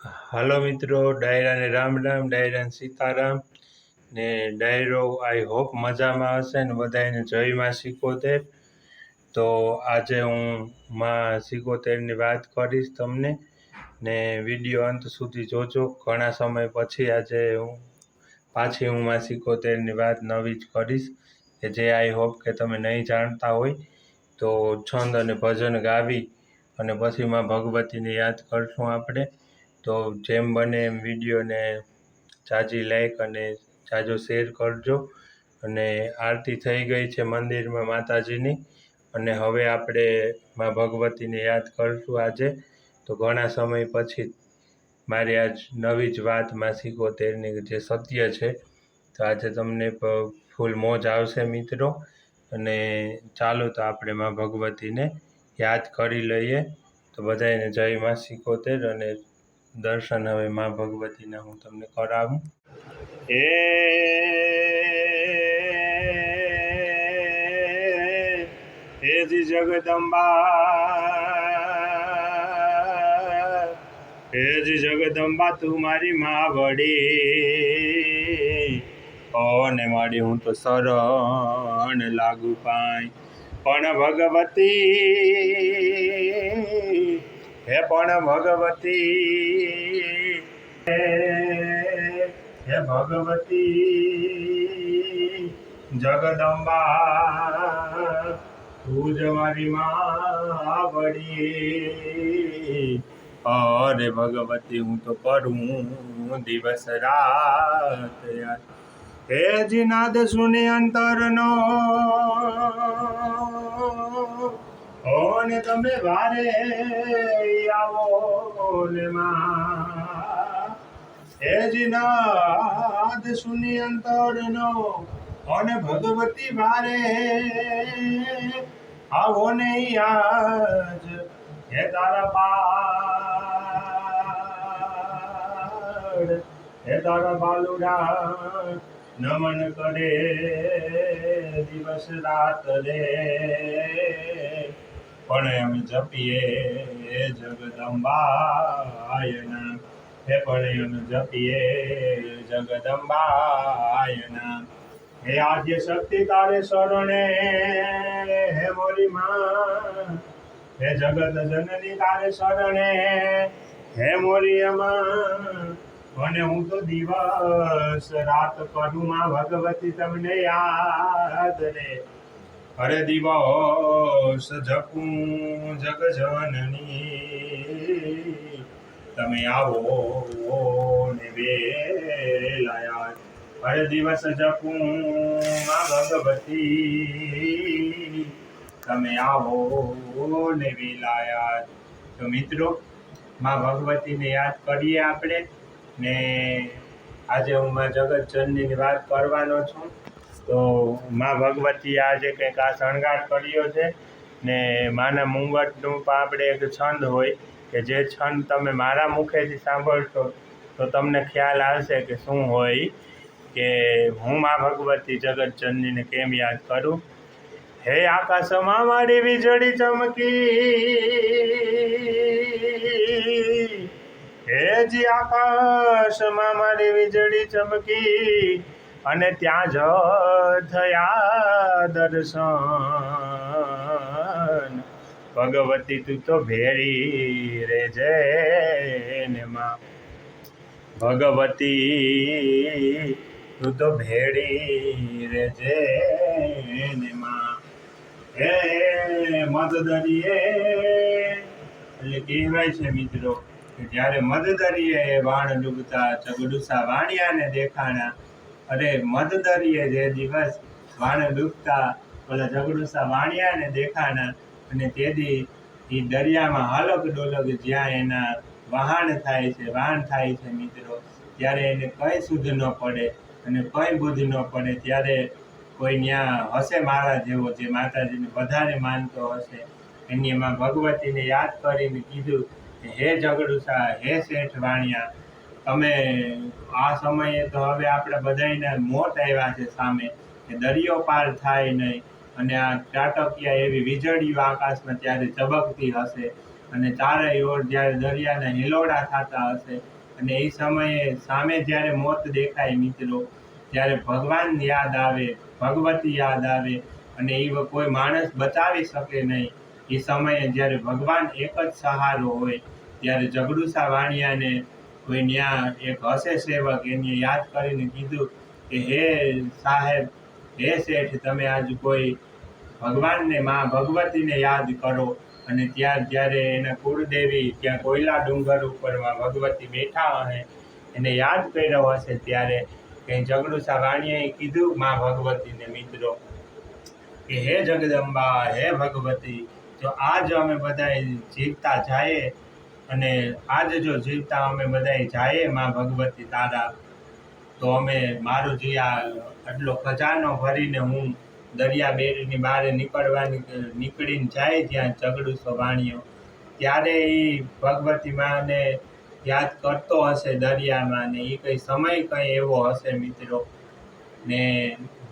હાલો મિત્રો ડાયરાને રામ રામ ડાયરાને સીતારામ ને ડાયરો આઈ હોપ મજામાં હશે ને બધાને જયમાં સિકોતેર. તો આજે હું માં સિકોતેરની વાત કરીશ તમને ને વીડિયો અંત સુધી જોજો. ઘણા સમય પછી આજે હું, પાછી હું માં સિકોતેરની વાત નવી જ કરીશ કે જે આઈ હોપ કે તમે નહીં જાણતા હોય. તો છંદ અને ભજન ગાવી અને પછી માં ભગવતીને યાદ કરશું આપણે. તો જેમ બને એમ વિડીયોને જાજી લાઈક અને જાજો શેર કરજો. અને આરતી થઈ ગઈ છે મંદિરમાં માતાજીની. અને હવે આપણે મા ભગવતીને યાદ કરશું આજે. તો ઘણા સમય પછી મારી આજ નવી જ વાત માસિકો તેરની જે સત્ય છે, તો આજે તમને ફૂલ મોજ આવશે મિત્રો. અને ચાલો તો આપણે મા ભગવતીને યાદ કરી લઈએ. તો બધાને જય માં સિકોતેર અને દર્શન હવે માં ભગવતીના હું તમને કરાવું. એ હેજી જગદંબા હેજી જગદંબા તું મારી માં વડી. કોને માડી હું તો શરણ લાગુ પાય પણ ભગવતી હે પણ ભગવતી. હે ભગવતી. જગદંબા, તું જ મારી વડી. અરે ભગવતી, હું તો કરું દિવસ રાત હે જીનાદ, સુને અંતરનો. ઓને તમે વારે આવો ને માં? હે નાદ સુની અંતરનો ઓને ભગવતી વારે? આવો ને આજ, હે તારા પાડ, હે તારા બાલુડા, નમન કરે, દિવસ રાત રે. પણ એમ જપીએ જગદંબાયના. હે પણ એમ જપીએ જગદંબાયના. હે આદ્ય શક્તિ તારે શરણે, હે મોરી માં. હે જગત જનની તારે શરણે, હે મોરી અને હું તો દિવસ રાત કરું માં ભગવતી તમને યાદ રે. અરે દિવસ જપું જગજનની. તમે આવો ને વેલાયા. અરે દિવસ જપું માં ભગવતી. તમે આવો ને વેલાયા. તો મિત્રો, માં ભગવતીને યાદ કરીએ આપણે ને આજે હું માં જગતજનની વાત કરવાનો છું. તો મા ભગવતી આજે કંઈક આ શણગાર કર્યો છે ને માના મુંગટનું પણ આપણે એક છંદ હોય કે જે છંદ તમે મારા મુખેથી સાંભળશો, તો તમને ખ્યાલ આવશે કે શું હોય કે હું મા ભગવતી જગતચંદીને કેમ યાદ કરું? હે આકાશમાં મારી વીજળી ચમકી હેજી આકાશમાં મારી વીજળી ચમકી અને ત્યાં જ થયા દર્શન. ભગવતી તું તો ભેળી રે જય માં. ભગવતી તું તો ભેળી રે જય માં. હે મદદરીએ એટલે કહેવાય છે મિત્રો કે જ્યારે મદદરીએ વાણ ડૂબતા, ચગડુસા વાણિયાને દેખાણા અરે મદદરીએ જે દિવસ વાણ ડૂબતા, ઓલા ઝઘડુસા વાણિયાને દેખાના, અને તેથી એ દરિયામાં હલક ડોલક જ્યાં એના વહાણ થાય છે વાહણ થાય છે મિત્રો, ત્યારે એને કઈ શુદ્ધ ન પડે અને કઈ બુદ્ધ ન પડે, ત્યારે કોઈ ત્યાં હશે મારા જેવો જે માતાજીને વધારે માનતો હશે. એની એમાં ભગવતીને યાદ કરીને કીધું કે, હે ઝઘડુસા હે શેઠ વાણિયા તમે આ સમયે તો હવે આપણે બધાને મોત આવ્યા છે સામે, કે દરિયો પાર થાય નહીં. અને આ ચાટકિયા એવી વીજળીઓ આકાશમાં ત્યારે ચબકતી હશે. અને ચારેય ઓર જ્યારે દરિયાના હિલોડા થતા હશે. અને એ સમયે સામે જ્યારે મોત દેખાય મિત્રો, ત્યારે ભગવાન યાદ આવે, ભગવતી યાદ આવે. અને એ કોઈ માણસ બચાવી શકે નહીં. એ સમયે જ્યારે ભગવાન એક જ સહારો હોય, ત્યારે જગડુસા વાણિયાને કોઈ ન્યા એક હશે સેવક, એને યાદ કરીને કીધું કે, હે સાહેબ, હે શેઠ, તમે આજ કોઈ ભગવાનને, મા ભગવતીને યાદ કરો. અને ત્યાં જ્યારે એના કુળદેવી, ત્યાં કોયલા ડુંગર ઉપરમાં ભગવતી બેઠા હશે એને યાદ કર્યો હશે, ત્યારે કંઈ જગડુસા વાણીએ કીધું, મા ભગવતીને મિત્રો, કે હે જગદંબા, હે ભગવતી જો આજ અમે બધા જીવતા જાયે અને આજ જો જીવતા અમે બધાય જાયે માં ભગવતી તારા તો અમે મારું જે આ આટલો ખજાનો ભરીને હું દરિયા બેટની બહાર નીકળવાની નીકળીને જાય જ્યાં છો વાણિયો ત્યારે એ ભગવતી માને યાદ કરતો હશે દરિયામાં ને એ કંઈ સમય કંઈ એવો હશે મિત્રો. ને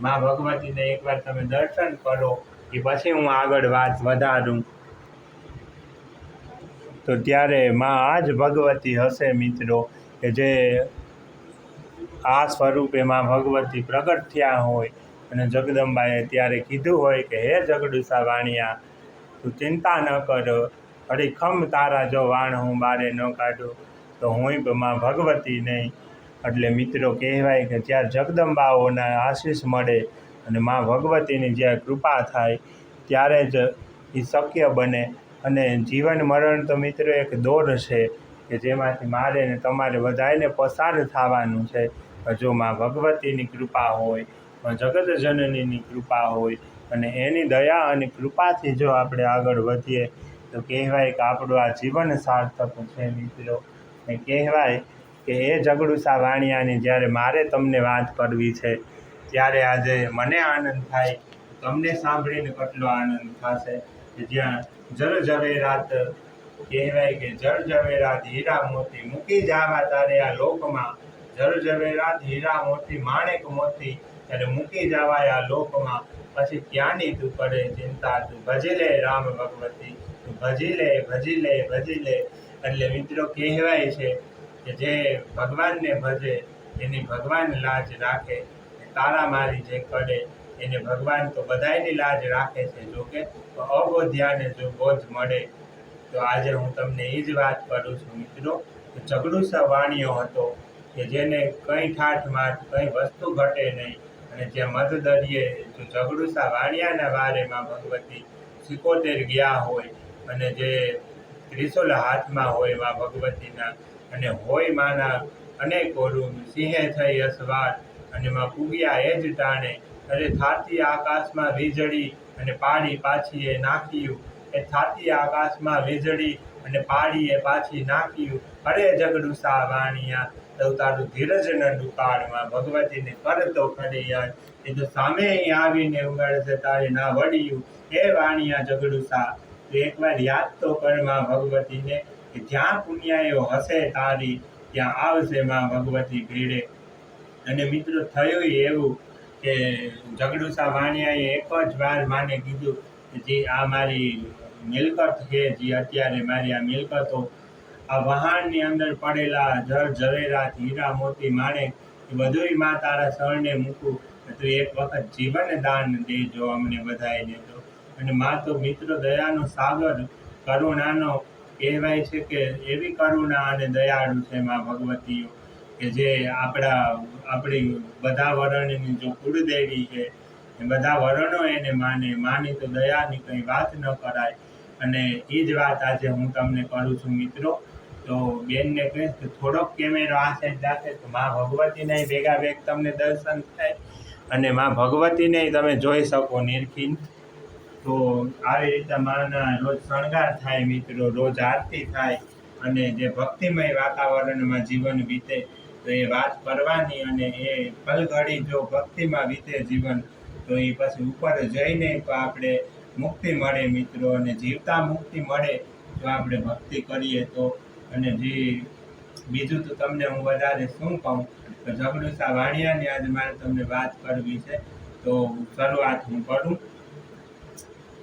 માં ભગવતીને એકવાર તમે દર્શન કરો કે પછી હું આગળ વાત વધારું. તો ત્યારે માં આ જ ભગવતી હશે મિત્રો, કે જે આ સ્વરૂપે માં ભગવતી પ્રગટ થયા હોય. અને જગદંબાએ ત્યારે કીધું હોય કે, હે જગડુસા વાણિયા, તું ચિંતા ન કર. ખમ તારા જો વાણ હું બારે ન કાઢું. તો હું માં ભગવતી નહીં. એટલે મિત્રો કહેવાય કે જ્યાં જગદંબાઓના આશીષ મળે અને માં ભગવતીની જ્યાં કૃપા થાય, ત્યારે જ એ શક્ય બને. અને જીવન મરણ તો મિત્રો એક દોર છે કે જેમાંથી મારે ને તમારે બધાને પસાર થવાનું છે. જો માં ભગવતીની કૃપા હોય જગત જનનીની કૃપા હોય અને એની દયા અને કૃપાથી જો આપણે આગળ વધીએ, તો કહેવાય કે આપણું આ જીવન સાર્થક છે મિત્રો. ને કહેવાય કે એ જગડુસા વાણિયાની જ્યારે મારે તમને વાત કરવી છે, ત્યારે આજે મને આનંદ થાય, તમને સાંભળીને કેટલો આનંદ થશે? કે જ્યાં જર ઝવેરાત કહેવાય કે જર ઝવેરાત હીરા મોતી મૂકી જાવા તારે આ લોકમાં. જર ઝવેરાત હીરા મોતી માણેક મોતી ત્યારે મૂકી જવાય આ લોકમાં. પછી ક્યાંની તું કરે ચિંતા, તું ભજી લે રામ ભગવતી, તું ભજી લે ભજી લે ભજી લે. એટલે મિત્રો કહેવાય છે કે જે ભગવાનને ભજે, એની ભગવાન લાજ રાખે. તારા મારી જે કરે એને ભગવાન તો બધાયની લાજ રાખે છે. જોકે અબોધ્યાને જો બોધ મળે, તો આજે હું તમને એ જ વાત કરું છું મિત્રો. ચગડુસા વાણિયો હતો કે જેને કંઈ ઠાઠ માઠ, કંઈ વસ્તુ ઘટે નહીં. અને જે મધદરિયે જો ઝઘડુસા વાણિયાના વારેમાં ભગવતી સિકોતેર ગયા હોય અને જે ત્રિશુલ હાથમાં હોયમાં ભગવતીના. અને હોય માના અનેક ઓરું સિંહે થઈ અસવાર, અને માં પૂગ્યા એ જ ટાણે અરે થાતી આકાશમાં વીજળી અને પાડી પાછી એ નાખ્યું. એ થાતી આકાશમાં વીજળી અને પાડીએ પાછી નાખ્યું. અરે જગડુસા વાણિયા તો તારું ધીરજ ન ડુકાળમાં ભગવતીને કરતો ખરી યાદ એ તો સામે આવીને ઉગાડશે તારે ના વળ્યું એ વાણિયા જગડુસા તો એકવાર યાદ તો કરમાં ભગવતીને કે જ્યાં પુણ્યાયો હશે તારી, ત્યાં આવશે માં ભગવતી ભીડે. અને મિત્રો થયું એવું કે જગડુસા વાણિયાએ એક જ વાર માને કીધું કે જે આ મારી મિલકત છે, જે અત્યારે મારી આ મિલકતો, આ વહાણની અંદર પડેલા જર ઝવેરાત હીરા મોતી માણે એ બધુંયમાં તારા શરણે મૂકું. તો એક વખત જીવન દાન દેજો અમને બધાએ દેજો અને મા તો મિત્રો દયાનો સાગર કરુણાનો કહેવાય છે કે એવી કરુણા અને દયાળુ છે મા ભગવતીઓ. કે જે આપણા આપણી બધા વર્ણની જો કુળદેવી છે, એ બધા વર્ણો એને માને, માની તો દયાની કંઈ વાત ન કરાય. અને એ જ વાત આજે હું તમને કરું છું મિત્રો. તો બેનને કહીશ કે થોડોક કેમેરો આ સાઈડ રાખે તો મા ભગવતીને ભેગા ભેગ તમને દર્શન થાય અને મા ભગવતીને તમે જોઈ શકો નિરખીન. તો આવી રીતે માના રોજ શણગાર થાય મિત્રો, રોજ આરતી થાય અને જે ભક્તિમય વાતાવરણમાં જીવન વીતે તો એ વાત કરવાની અને એ પલઘડી જો ભક્તિમાં વીતે જીવન, તો એ પછી ઉપર જઈને તો આપણે મુક્તિ મળે મિત્રો અને જીવતા મુક્તિ મળે જો આપણે ભક્તિ કરીએ તો. અને જે બીજું તો તમને હું વધારે શું કહું, તો જગડુસા વાણિયાની આજે મારે તમને વાત કરવી છે. તો શરૂઆત હું કરું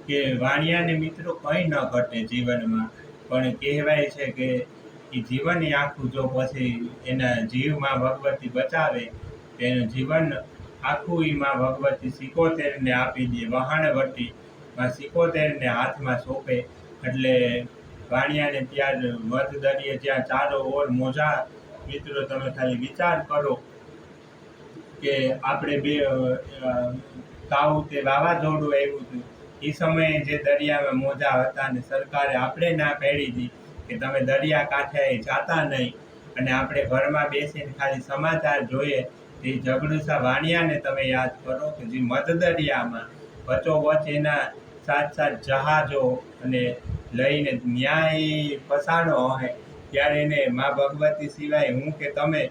કે વાણિયાને મિત્રો કંઈ ન ઘટે જીવનમાં, પણ કહેવાય છે કે એ જીવન આખું જો પછી એના જીવમાં ભગવતી બચાવે, તો એનું જીવન આખું એમાં ભગવતી સિકોતેરને આપી દે વહાણવટી માં સિકોતેરને હાથમાં સોંપે, એટલે વાણિયાને ત્યાં મધ દરિયે જ્યાં ચારો ઓર મોજા, મિત્રો તમે ખાલી વિચાર કરો કે આપણે બે તાવ તે વાવાઝોડું આવ્યું હતું. એ સમયે જે દરિયામાં મોજા હતા ને સરકારે આપણે ના પહેરી હતી કે તમે દરિયા કાંઠે જાતા નહીં. અને આપણે ઘરમાં બેસીને ખાલી સમાચાર જોઈએ એ જગડુસા વાણિયાને તમે યાદ કરો કે જે મધ દરિયામાં વચ્ચોવચ એના સાત સાત જહાજો અને લઈને ન્યાય ફસાણો હોય, ત્યારે એને મા ભગવતી સિવાય હું કે તમે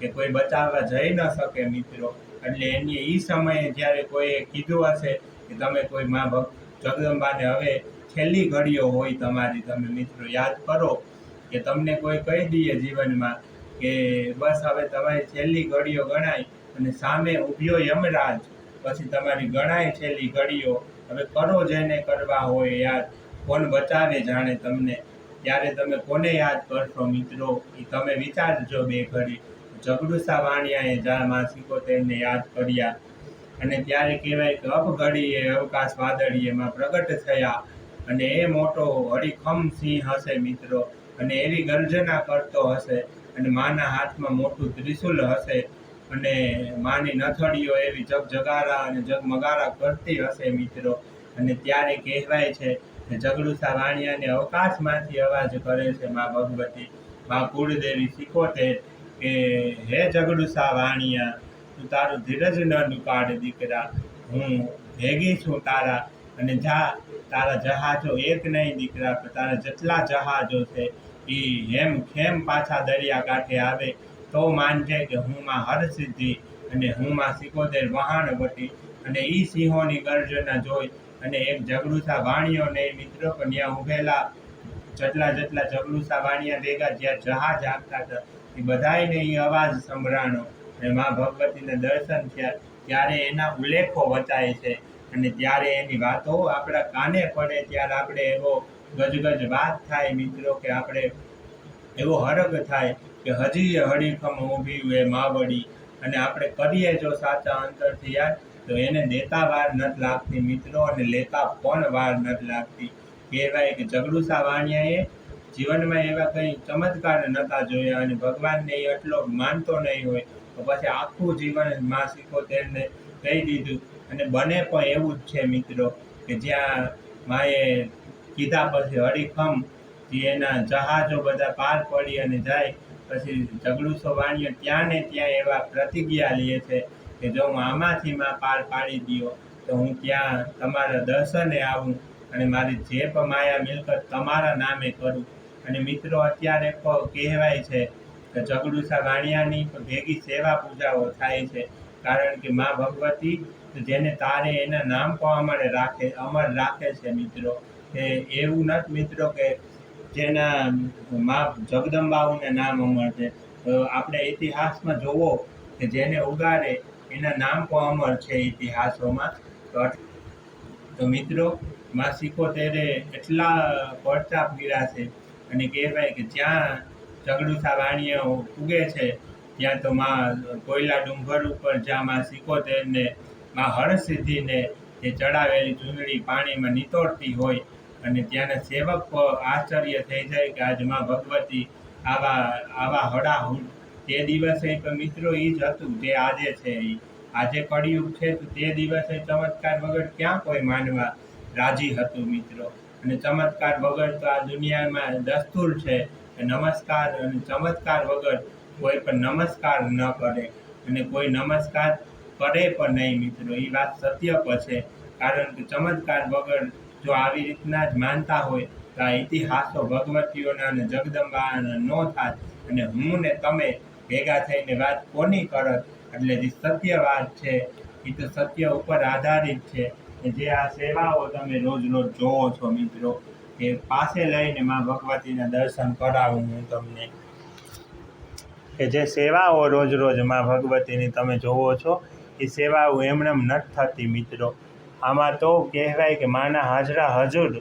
કે કોઈ બચાવવા જઈ ન શકે મિત્રો. એટલે એની એ સમયે જ્યારે કોઈએ કીધું હશે કે તમે કોઈ મા ભગ જગદંબાને હવે છેલ્લી ઘડીઓ હોય તમારી, તમે મિત્રો યાદ કરો કે તમને કોઈ કહી દઈએ જીવનમાં કે બસ હવે તમારી છેલ્લી ઘડીઓ ગણાય અને સામે ઊભ્યો યમરાજ, પછી તમારી ગણાય છેલ્લી ઘડીઓ. હવે કરો જેને કરવા હોય યાદ, કોણ બચાવે જાણે તમને. ત્યારે તમે કોને યાદ કરશો મિત્રો? એ તમે વિચારજો બે ઘડી. જગડુસા વાણિયાએ જા માં સિકોતેરને યાદ કર્યા. અને ત્યારે કહેવાય કે અપઘડીએ અવકાશ વાદળીએમાં પ્રગટ થયા. અને એ મોટો હરિખમ સિંહ હશે મિત્રો. અને એવી ગર્જના કરતો હશે. અને માના હાથમાં મોટું ત્રિશુલ હશે. અને માની નથળીઓ એવી જગજગારા અને જગમગારા કરતી હશે મિત્રો. અને ત્યારે કહેવાય છે કે જગડુસા વાણિયાને અવકાશમાંથી અવાજ કરે છે મા ભગવતી. મા કુળદેવી સિકોતેર કે, હે જગડુસા વાણિયા, તું તારું ધીરજ ન દુકાળ દીકરા. હું ભેગી છું તારા. અને જા તારા જહાજો એક નહીં દીકરા તારા જેટલા જહાજો છે એ હેમ ખેમ પાછા દરિયા કાંઠે આવે, તો માનજે કે હું માં હરસિદ્ધિ અને હું માં સિકોતેર વહાણવટી અને ઈ સિંહોની ગર્જના જોઈ અને એક જગડુસા વાણીઓ ને એ મિત્રો ત્યાં ઉભેલા. જેટલા જેટલા જગડુસા વાણિયા ભેગા જ્યાં જહાજ આપતા હતા. એ બધાને એ અવાજ સંભળાણો. અને મા ભગવતીને દર્શન થયા. ત્યારે એના ઉલ્લેખો વચાય છે અને જ્યારે એની વાતો આપણા કાને પડે ત્યારે આપણે એવો ગજગજ વાત થાય મિત્રો કે આપણે એવો હરગ થાય કે હજી હળીખમ ઊભી એ માવડી. અને આપણે કરીએ જો સાચા અંતરથી યાર, તો એને દેતા વાર નથી લાગતી મિત્રો અને લેતા પણ વાર નથી લાગતી. કહેવાય કે જગડુસા વાણિયાએ જીવનમાં એવા કંઈ ચમત્કાર નહોતા જોયા અને ભગવાનને એટલો માનતો નહીં હોય. તો પછી આખું જીવન મા સિકોતેરને કહી દીધું અને બને પણ એવું જ છે મિત્રો કે જ્યાં માએ કીધા પછી હરિખમ એના જહાજો બધા પાર પડી અને જાય. પછી જગડુસો વાણીઓ ત્યાં ને ત્યાં એવા પ્રતિજ્ઞા લે છે કે જો હું આમાંથી માં પાર પાડી દ્યો, તો હું ત્યાં તમારા દર્શને આવું અને મારી જે પણ માયા મિલકત તમારા નામે કરું. અને મિત્રો અત્યારે પણ કહેવાય છે કે જગડુસા વાણિયાની ભેગી સેવા પૂજાઓ થાય છે. કારણ કે મા ભગવતી જેને તારે એના નામ માટે રાખે, અમર રાખે છે મિત્રો. કે એવું નથી મિત્રો કે જેના મા જગદંબાઓને નામ અમર છે. આપણે ઇતિહાસમાં જોવો કે જેને ઉગાડે એના નામ પણ અમર છે ઇતિહાસોમાં. તો મિત્રો, મા સિકોતેરે એટલા પડતાપ છે અને કહેવાય કે જ્યાં જગડુસા વાણીઓ ઉગે છે, ત્યાં તો માં કોયલા ડુંગર ઉપર જ્યાં માં સિકોતેરને માં હરસિદ્ધિને એ ચડાવેલી ચૂંદડી પાણીમાં નિતોડતી હોય અને ત્યાંના સેવક આશ્ચર્ય થઈ જાય કે આજમાં ભગવતી આવા આવા હડાહુડ તે દિવસે મિત્રો એ જ હતું જે આજે છે એ આજે કળિયુગ છે તો તે દિવસે ચમત્કાર વગર ક્યાં કોઈ માનવા રાજી હતું મિત્રો? અને ચમત્કાર વગર તો આ દુનિયામાં દસ્તુર છે નમસ્કાર અને ચમત્કાર વગર કોઈ પણ નમસ્કાર ન કરે. અને કોઈ નમસ્કાર કરે પણ નહીં મિત્રો એ વાત સત્ય પણ છે. કારણ કે ચમત્કાર વગર જો આવી રીતના જ માનતા હોય, તો આ ઇતિહાસો ભગવતીઓના અને જગદંબાના ન થાત અને હું ને તમે ભેગા થઈને વાત કોની કરત? એટલે જે સત્ય વાત છે એ તો સત્ય ઉપર આધારિત છે. જે આ સેવાઓ તમે રોજ રોજ જોવો છો મિત્રો કે પાસે લઈને માં ભગવતીના દર્શન કરાવું હું તમને. કે જે સેવાઓ રોજ રોજમાં ભગવતીની તમે જોવો છો એ સેવાઓ એમનેમ નથી થતી મિત્રો. આમાં તો કહેવાય કે માના હાજરા હજુર,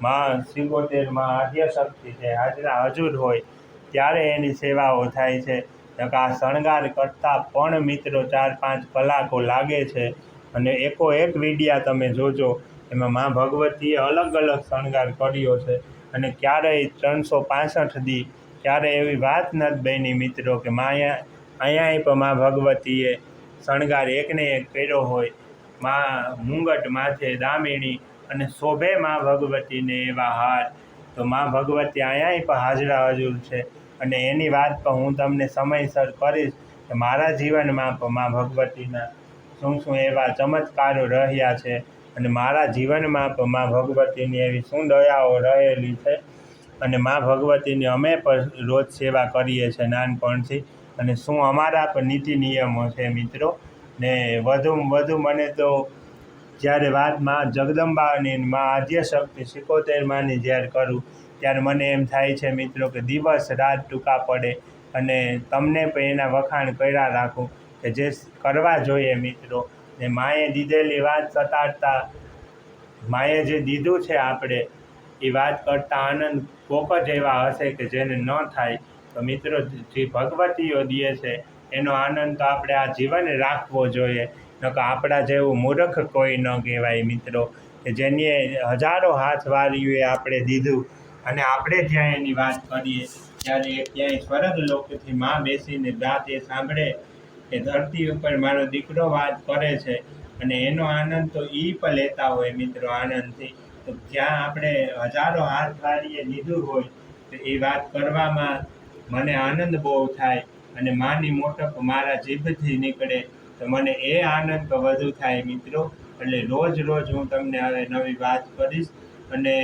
માં સિકોતેરમાં આદ્ય શક્તિ છે, હાજરા હજુર હોય, ત્યારે એની સેવાઓ થાય છે. આ શણગાર કરતાં પણ મિત્રો ચાર પાંચ કલાકો લાગે છે. અને એકો એક વિડિયા તમે જોજો, એમાં મા ભગવતીએ અલગ અલગ શણગાર કર્યો છે. અને ક્યારેય ત્રણસો પાંસઠ દી ક્યારે એવી વાત નથી બની મિત્રો કે માયા, અહીંયા પણ મા ભગવતીએ શણગાર એકને એક કર્યો હોય, મા મુંગટ માથે દામિણી અને શોભે મા ભગવતીને એવા હાર. તો મા ભગવતી અહીંયા પણ હાજરા હજુર છે. અને એની વાત પણ હું તમને સમયસર કરીશ કે મારા જીવનમાં પણ મા ભગવતીના શું શું એવા ચમત્કારો રહ્યા છે અને મારા જીવનમાં પણ મા ભગવતીની એવી શું દયાઓ રહેલી છે. અને મા ભગવતીની અમે પણ રોજ સેવા કરીએ છીએ નાનપણથી. અને શું અમારા પણ નીતિ નિયમો છે મિત્રો. ને વધુમાં વધુ મને તો જ્યારે વાતમાં જગદંબાની માં આદ્ય શક્તિ સિકોતેર જ્યારે કરું, ત્યારે મને એમ થાય છે મિત્રો કે દિવસ રાત ટૂંકા પડે અને તમને પણ એના વખાણ કર્યા રાખું કે જે કરવા જોઈએ મિત્રો. ને માએ દીધેલી વાત સતાડતા, માએ જે દીધું છે આપણે, એ વાત કરતાં આનંદ કોક જ એવા હશે કે જેને ન થાય. તો મિત્રો, જે ભગવતીઓ દે છે, એનો આનંદ તો આપણે આ જીવન રાખવો જોઈએ. નકર આપણા જેવું મૂર્ખ કોઈ ન કહેવાય મિત્રો, કે જેને હજારો હાથ વાર્યું એ આપણે દીધું. અને આપણે જ્યાં એની વાત કરીએ, ત્યારે એ ક્યાંય સ્વર્ગ લોકથી માં બેસીને દાંત એ સાંભળે કે ધરતી ઉપર મારો દીકરો વાત કરે છે. અને એનો આનંદ તો એ પણ લેતા હોય મિત્રો આનંદથી. તો જ્યાં આપણે હજારો હાથ વાળીએ લીધું હોય, તો એ વાત કરવામાં મને આનંદ બહુ થાય અને માની મોટપ મારા જીભથી નીકળે તો મને એ આનંદ વધુ થાય મિત્રો. એટલે રોજ રોજ હું તમને હવે નવી વાત કરીશ અને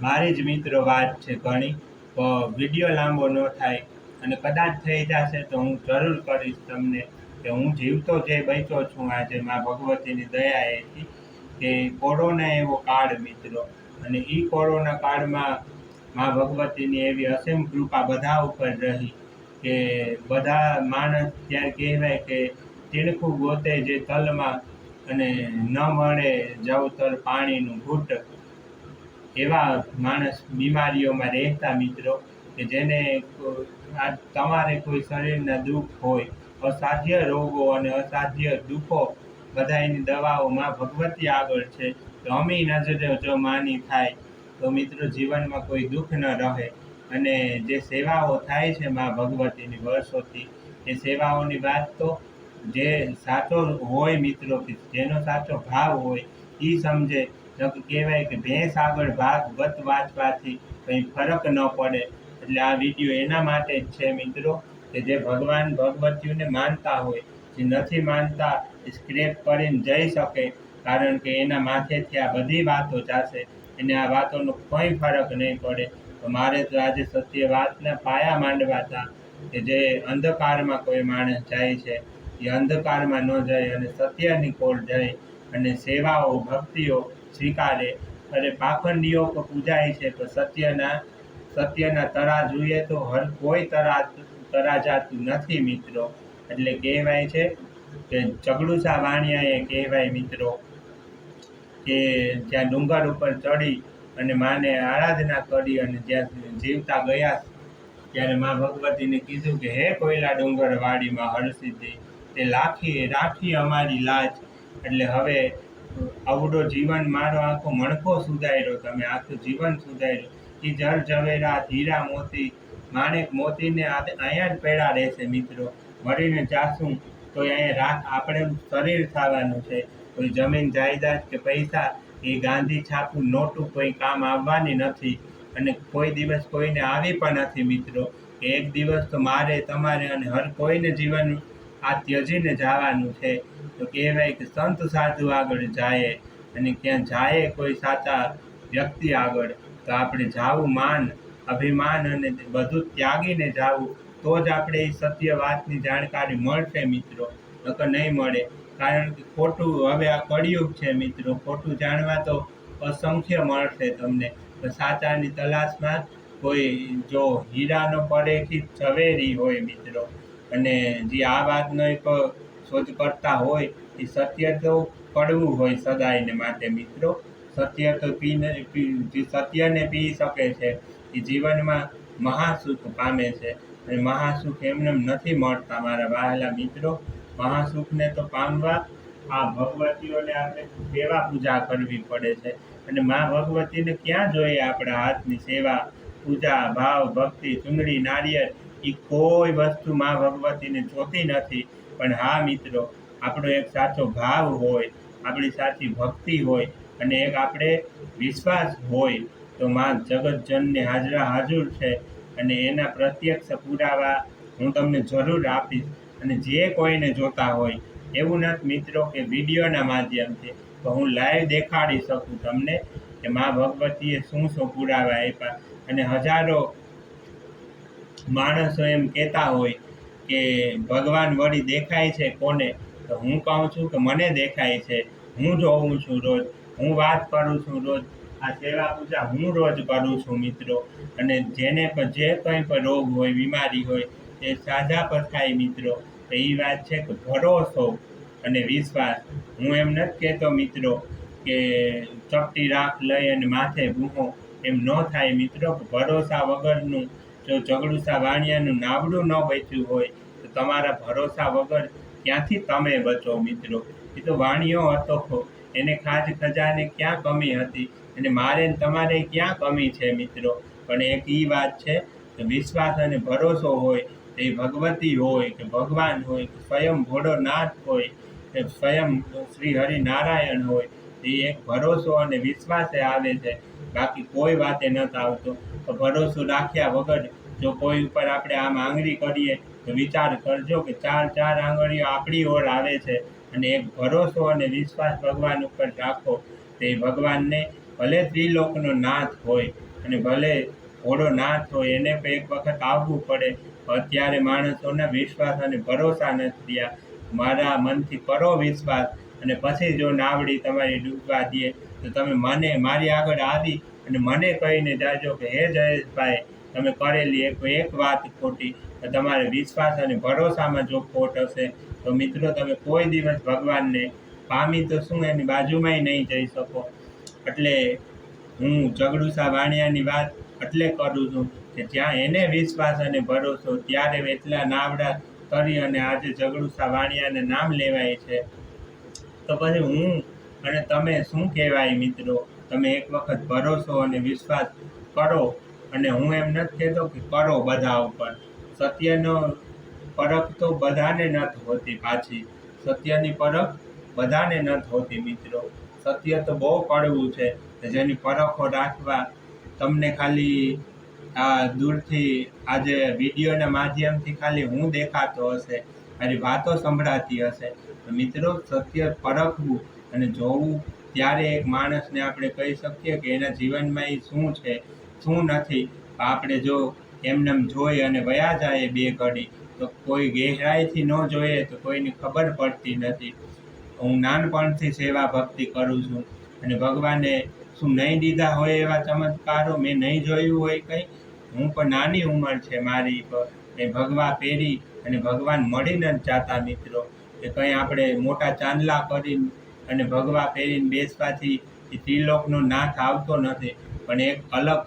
મારી જ મિત્રો વાત છે ઘણી વીડિયો લાંબો ન થાય અને કદાચ થઈ જશે તો હું જરૂર કરીશ તમને કે હું જીવતો જે બચ્યો છું આજે મા ભગવતીની દયા એથી કે કોરોના એવો કાળ મિત્રો. અને એ કોરોના કાળમાં મા ભગવતીની એવી અસીમ કૃપા બધા ઉપર રહી કે બધા માણસ ત્યારે કહેવાય કે તીણખું ગોતે જે તલમાં અને ન મળે જવતર પાણીનું ઘૂંટ. એવા માણસ બીમારીઓમાં રહેતા મિત્રો કે જેને આ તમારે કોઈ શરીરના દુઃખ હોય, અસાધ્ય રોગો અને અસાધ્ય દુઃખો બધા એની દવાઓમાં ભગવતી આગળ છે. તો અમી નજરે જો માની થાય તો મિત્રો જીવનમાં કોઈ દુઃખ ન રહે અને જે સેવાઓ થાય છે મા ભગવતીની વર્ષોથી, એ સેવાઓની વાત તો જે સાચો હોય મિત્રો જેનો સાચો ભાવ હોય એ સમજે. કહેવાય કે ભેંસ આગળ ભાગ વત વાંચવાથી કંઈ ફરક ન પડે. એટલે આ વીડિયો એના માટે જ છે મિત્રો, કે જે ભગવાન ભગવતીઓને માનતા હોય, જે નથી માનતા સ્ક્રેપ કરીને જઈ શકે. કારણ કે એના માથેથી આ બધી વાતો જાશે. એને આ વાતોનો કોઈ ફરક નહીં પડે. તો મારે તો આજે સત્ય વાતના પાયા માંડવા હતા કે જે અંધકારમાં કોઈ માણસ જાય છે. એ અંધકારમાં ન જાય અને સત્યની કોળ જાય અને સેવાઓ, ભક્તિઓ સ્વીકારે. અને પાખંડીઓ પૂજાય છે તો સત્યના સત્યના તરા જોઈએ તો હર કોઈ તરા, તરાજાતું નથી મિત્રો. એટલે કહેવાય છે કે ચગડુસા વાણિયાએ કહેવાય મિત્રો કે જ્યાં ડુંગર ઉપર ચડી અને માને આરાધના કરી અને જ્યાં જીવતા ગયા, ત્યારે મા ભગવતીને કીધું કે, હે કોયલા ડુંગર વાડીમાં હરસિદ્ધિ તે લાખી રાખી અમારી લાજ. એટલે હવે અવડો જીવન મારો આખો મણકો સુધાર્યો, તમે આખું જીવન સુધાર્યું. એ જર ઝવેરાત હીરા મોતી, માણેક મોતીને અહીંયા જ પેડા રહેશે મિત્રો. મળીને જાશું તો અહીંયા રાખ, આપણે શરીર થવાનું છે. કોઈ જમીન જાયદાદ કે પૈસા, એ ગાંધી છાપું નોટું કોઈ કામ આવવાની નથી. અને કોઈ દિવસ કોઈને આવી પણ નથી મિત્રો. એક દિવસ તો મારે, તમારે અને હર કોઈને જીવન આ ત્યજીને જવાનું છે. તો કહેવાય કે સંત સાધુ આગળ જાય અને ક્યાં જાય કોઈ સાચા વ્યક્તિ આગળ. તો આપણે જાવું માન, અભિમાન અને બધું ત્યાગીને જાવું. તો જ આપણે એ સત્ય વાતની જાણકારી મળશે મિત્રો. નકર નહીં મળે. કારણ કે ખોટું, હવે આ કળિયુગ છે મિત્રો, ખોટું જાણવા તો અસંખ્ય મળશે તમને. સાચાની તલાશમાં કોઈ જો હીરાનો પડેથી ઝવેરી હોય મિત્રો. અને જે આ વાતનો એક શોધ કરતા હોય, એ સત્ય તો કડવું હોય સદાયને માટે મિત્રો. સત્ય તો પી- જે સત્યને પી શકે છે, એ જીવનમાં મહાસુખ પામે છે. અને મહાસુખ એમને એમ નથી મળતા મારા વહાલા મિત્રો. મહાસુખને તો પામવા, આ ભગવતીઓને આપણે સેવા પૂજા કરવી પડે છે. અને મા ભગવતીને ક્યાં જોઈએ આપણા હાથની સેવા? પૂજા, ભાવ, ભક્તિ, ચુંદડી, નારિયેળ એ કોઈ વસ્તુ મા ભગવતીને જોતી નથી. પણ હા મિત્રો, આપણો એક સાચો ભાવ હોય, આપણી સાચી ભક્તિ હોય, અને એક આપણે વિશ્વાસ હોય, તો મા જગતજનને હાજરા હાજર છે. અને એના પ્રત્યક્ષ પુરાવા હું તમને જરૂર આપીશ. અને જે કોઈને જોતા હોય, એવું નથી મિત્રો કે વિડીયોના માધ્યમથી. તો હું લાઈવ દેખાડી શકું તમને કે મા ભગવતીએ શું શું પુરાવા આપ્યા. અને હજારો માણસો એમ કહેતા હોય કે ભગવાન વળી દેખાય છે કોને? તો હું કહું છું કે મને દેખાય છે. હું જોઉં છું રોજ. હું વાત કરું છું રોજ. આ સેવા પૂજા હું રોજ કરું છું મિત્રો. અને જેને પણ જે કંઈ પણ રોગ હોય, બીમારી હોય એ સાજા પર થાય મિત્રો. તો એ વાત છે કે ભરોસો અને વિશ્વાસ. હું એમ નથી કહેતો મિત્રો કે ચપટી રાખ લઈ અને માથે ભૂહો એમ ન થાય મિત્રો ભરોસા વગરનું જો ઝઘડુસા વાણિયાનું નાવડું ન બચ્યું હોય, તો તમારા ભરોસા વગર ક્યાંથી તમે બચો મિત્રો? એ તો વાણિયો હતો. એને ખાજ ખજાને ક્યાં કમી હતી? અને મારે તમારે ક્યાં કમી છે મિત્રો? પણ એક એ વાત છે વિશ્વાસ અને ભરોસો હોય એ ભગવતી હોય કે ભગવાન હોય કે સ્વયં ભોળોનાથ હોય કે સ્વયં શ્રી હરિનારાયણ હોય, એ એક ભરોસો અને વિશ્વાસે આવે છે. બાકી કોઈ વાતે નથી આવતો તો ભરોસો રાખ્યા વગર જો કોઈ ઉપર આપણે આમ આંગળી કરીએ તો વિચાર કરજો કે ચાર ચાર આંગળીઓ આપણી ઓર આવે છે અને એક ભરોસો અને વિશ્વાસ ભગવાન ઉપર રાખો. તે ભગવાનને ભલે ત્રિલોકનો નાથ હોય અને ભલે ઘોડો નાથ હોય, એને પણ એક વખત આવવું પડે. અત્યારે માણસોને વિશ્વાસ અને ભરોસા નથી રહ્યા. મારા મનથી કરો વિશ્વાસ અને પછી જો નાવડી તમારી ડૂબવા દે, તો તમે મને, મારી આગળ આવી અને મને કહીને જાજો કે, હે જયેશભાઈ, તમે કરેલી એક એક વાત ખોટી. તમારે વિશ્વાસ અને ભરોસામાં જો ખોટ હશે, તો મિત્રો, તમે કોઈ દિવસ ભગવાનને પામી તો શું એની બાજુમાંય નહીં જઈ શકો. એટલે હું ઝઘડુસા વાણિયાની વાત એટલે કરું છું. કે જ્યાં એને વિશ્વાસ અને ભરોસો, ત્યારે એટલા નાવડા કરી અને આજે જગડુસા વાણિયાને નામ લેવાય છે. તો પછી હું અને તમે શું કહેવાય મિત્રો? તમે એક વખત ભરોસો અને વિશ્વાસ કરો અને હું એમ નથી કહેતો કે કરો બધા ઉપર. સત્યનો પરખ તો બધાને નથી હોતી પાછી. સત્યની પરખ બધાને નથી હોતી મિત્રો. સત્ય તો બહુ કડવું છે જેની પરખો રાખવા તમને ખાલી દૂરથી આજે વિડીયોના માધ્યમથી ખાલી હું દેખાતો હશે, મારી વાતો સંભળાતી હશે. મિત્રો, સત્ય પરખવું અને જોવું ત્યારે એક માણસને આપણે કહી શકીએ કે એના જીવનમાં એ શું છે, શું નથી. આપણે જો એમનેમ જોઈ અને વયા જાય બે ઘડી, તો કોઈ ગહેરાઈથી ન જોઈએ તો કોઈની ખબર પડતી નથી. હું નાનપણથી સેવા ભક્તિ કરું છું અને ભગવાને શું નહીં દીધા હોય એવા ચમત્કારો મેં નહીં જોયું હોય કંઈ? હું પણ નાની ઉંમર છે મારી એ ભગવા પહેરી અને ભગવાન મળીને જ જાતા મિત્રો. કે કંઈ આપણે મોટા ચાંદલા કરી અને ભગવા પહેરીને બેસવાથી એ ત્રિલોકનો નાથ આવતો નથી. પણ એક અલગ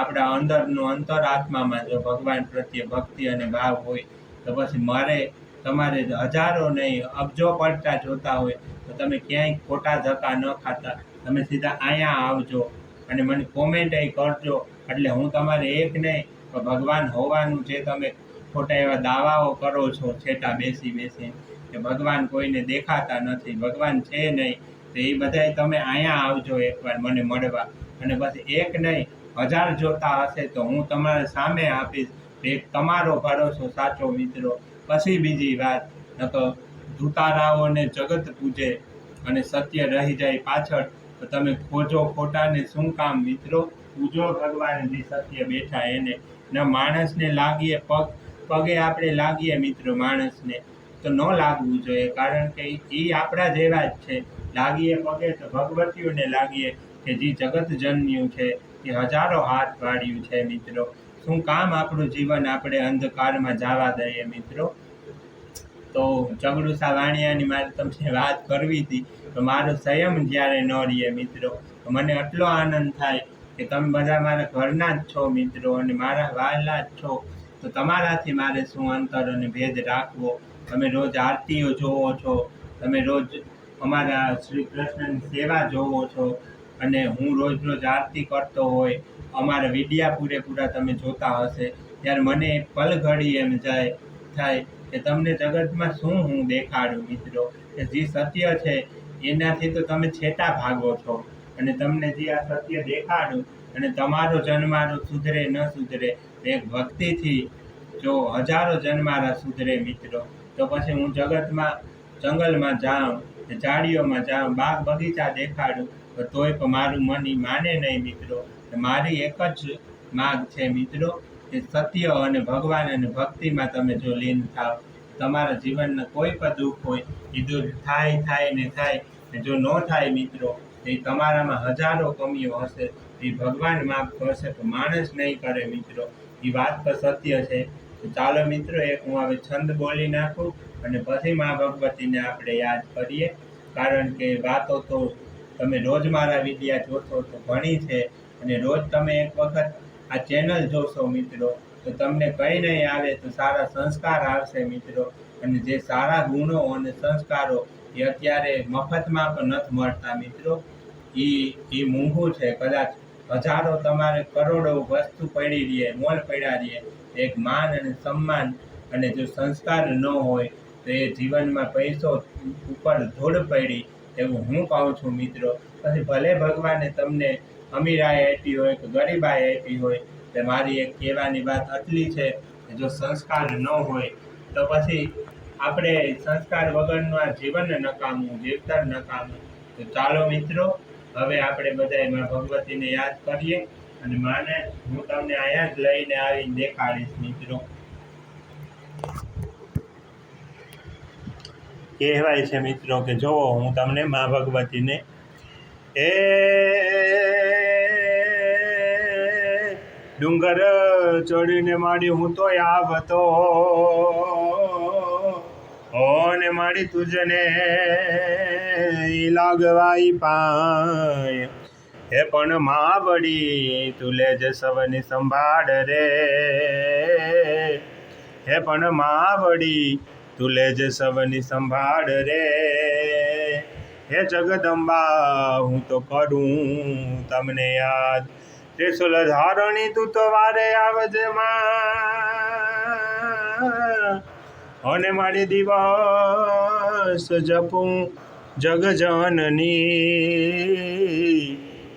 આપણા અંદરનો અંતરાત્મામાં જો ભગવાન પ્રત્યે ભક્તિ અને ભાવ હોય, તો પછી મારે તમારે હજારો નહીં અબજો પડતા જોતા હોય, તો તમે ક્યાંય ખોટા ધક્કા ન ખાતા. તમે સીધા અહીંયા આવજો. અને મને કોમેન્ટ એ કરજો. એટલે હું તમારે એક નહીં ભગવાન હોવાનું જે તમે ખોટા એવા દાવાઓ કરો છો, છેટા બેસી બેસી. કે ભગવાન કોઈને દેખાતા નથી, ભગવાન છે નહીં. તો એ બધાય તમે અહીંયા આવજો એકવાર મને મળવા. અને પછી એક નહીં, હજાર જોતા હશે તો હું તમારા સામે આપીશ. એક તમારો ભરોસો સાચો મિત્રો. પછી બીજી વાત, નકર ધૂતારાઓને જગત પૂજે અને સત્ય રહી જાય પાછળ. તો તમે ખોજો ખોટાને શું કામ મિત્રો? પૂજો ભગવાન જે સત્ય બેઠા એને ન માણસને લાગીએ પગ, પગે આપણે લાગીએ મિત્રો માણસને. તો ન લાગવું જોઈએ કારણ કે એ આપણા જેવા જ છે. લાગીએ પગે તો ભગવતીઓને લાગીએ કે જે જગત જન્મ્યું છે, એ હજારો હાથ વાળ્યું છે મિત્રો. શું કામ આપણું જીવન આપણે અંધકારમાં જવા દઈએ મિત્રો? તો ચગડુસા વાણિયાની મારે તમને વાત કરવી હતી. તો મારો સંયમ જ્યારે ન રહીએ મિત્રો, તો મને એટલો આનંદ થાય કે તમે બધા મારા ઘરના જ છો મિત્રો અને મારા વાલા જ છો. તો તમારાથી મારે શું અંતર અને ભેદ રાખવો? તમે રોજ આરતીઓ જોવો છો. તમે રોજ અમારા શ્રી કૃષ્ણની સેવા જોવો છો. અને હું રોજ રોજ આરતી કરતો હોય. અમારા વિડિયા પૂરેપૂરા તમે જોતા હશે. ત્યારે મને પલ ઘડી એમ જાય, થાય કે તમને જગતમાં શું હું દેખાડું, મિત્રો? કે જે સત્ય છે, એનાથી તો તમે છેટા ભાગો છો. અને તમને જે આ સત્ય દેખાડું અને તમારો જન્મારો સુધરે ન સુધરે એક ભક્તિથી જો હજારો જન્મારા સુધરે, મિત્રો, તો પછી હું જગતમાં, જંગલમાં જાઉં ઝાડીઓમાં જાઉં, બાગ બગીચા દેખાડું તોય પણ મારું મન માને નહીં, મિત્રો. મારી એક જ માગ છે, મિત્રો કે સત્ય અને ભગવાન અને ભક્તિમાં તમે જો લીન થાવ, તમારા જીવનના કોઈ પણ દુઃખ હોય, એ દૂર થાય થાય ને થાય, ને જો ન થાય મિત્રો એ તમારામાં હજારો કમીઓ હશે. એ ભગવાન માફ કરશે તો માણસ નહીં કરે મિત્રો. એ વાત તો સત્ય છે. ચાલો મિત્રો, એક હું હવે છંદ બોલી નાખું અને પછી મા ભગવતીને આપણે યાદ કરીએ. કારણ કે વાતો તો તમે રોજ મારા વિદ્યા જોશો તો ઘણી છે. અને રોજ તમે એક વખત આ ચેનલ જોશો મિત્રો, તો તમને કંઈ નહીં આવે તો સારા સંસ્કાર આવશે મિત્રો. અને જે સારા ગુણો અને સંસ્કારો એ અત્યારે મફતમાં પણ નથી મળતા મિત્રો. એ એ મોંઘું છે, કદાચ હજારો તમારે કરોડો વસ્તુ પડી રહીએ મોલ પડ્યા રહે. એક માન અને સન્માન અને જો સંસ્કાર ન હોય, તો એ જીવનમાં પૈસો ઉપર ધૂળ પડી એવું હું કહું છું મિત્રો. પછી ભલે ભગવાને તમને અમીરાએ આઈઆઈટી હોય કે ગરીબાએ આઈઆઈટી હોય તો મારી એક કહેવાની વાત આટલી છે કે જો સંસ્કાર ન હોય, તો પછી આપણે સંસ્કાર વગરનું આ જીવન નકામું જીવતર નકામું. તો ચાલો મિત્રો, હવે આપણે બધા એમાં ભગવતીને યાદ કરીએ અને માને હું તમને અહીંયા જ લઈને આવીને દેખાડીશ મિત્રો. કહેવાય છે મિત્રો કે જુઓ, હું તમને મા ભગવતીને એ ડુંગર ચડીને માડી હું તો આવતો. ઓને માડી તુજને લાગવાઈ પાય. હે પણ માવડી તુલે જ સવની સંભાળ રે. હે પણ માવડી તુલે જ સવની સંભાળ રે. હે જગદંબા, હું તો કરું તમને યાદ. ત્રિશુલ ધારણી તું તો વારે આવજે માં. અને મારી દિવસ જપું જગજનની.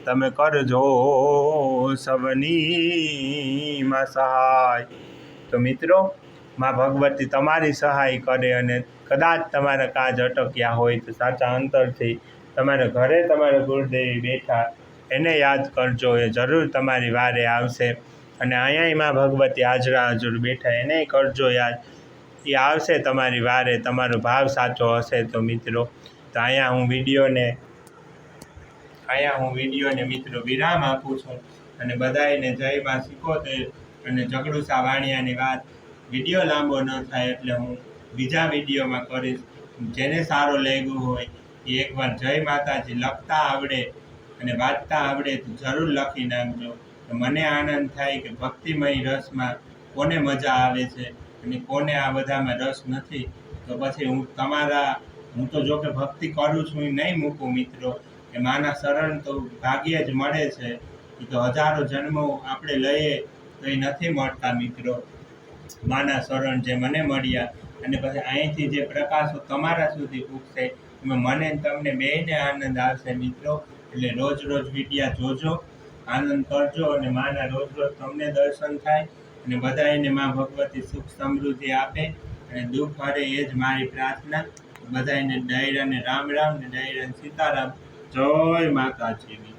તમે કરજો સવની માં સહાય. તો મિત્રો માં ભગવતી તમારી સહાય કરે અને કદાચ તમારા કાજ અટક્યા હોય તો સાચા અંતરથી તમારા ઘરે તમારા ગુરુદેવી બેઠા એને યાદ કરજો. એ જરૂર તમારી વારે આવશે અને અહીંયા માં ભગવતી હાજરા હાજર બેઠા એને કરજો યાદ. એ આવશે તમારી વારે, તમારો ભાવ સાચો હશે તો મિત્રો. તો અહીંયા હું વિડીયોને, અહીંયા હું વિડીયોને મિત્રો વિરામ આપું છું અને બધાને જય માં શીખોતેર અને જગડુસા વાણિયાની વાત વીડિયો લાંબો ન થાય એટલે હું બીજા વિડીયોમાં કરીશ. જેને સારો લાગ્યો હોય એ એકવાર જય માતાજી, લખતા આવડે અને વાંચતા આવડે તો જરૂર લખી નાખજો. મને આનંદ થાય કે ભક્તિમય રસમાં કોને મજા આવે છે અને કોને આ બધામાં રસ નથી. તો પછી હું તમારા, હું તો જો કે ભક્તિ કરું છું એ નહીં મૂકું મિત્રો, કે માના શરણ તો ભાગ્યે જ મળે છે. એ તો હજારો જન્મો આપણે લઈએ તો એ નથી મળતા મિત્રો. માના શરણ જે મને મળ્યા અને પછી અહીંથી જે પ્રકાશો તમારા સુધી પૂગશે એમાં મને તમને બેને આનંદ આવશે મિત્રો. એટલે રોજ રોજ વિડિયા જોજો, આનંદ કરજો અને માના રોજ રોજ તમને દર્શન થાય અને બધાને મા ભગવતી સુખ સમૃદ્ધિ આપે અને દુઃખ હરે એ જ મારી પ્રાર્થના. બધાને ડાયરાને રામ રામ ને ડાયરાને સીતારામ. જય માતાજી.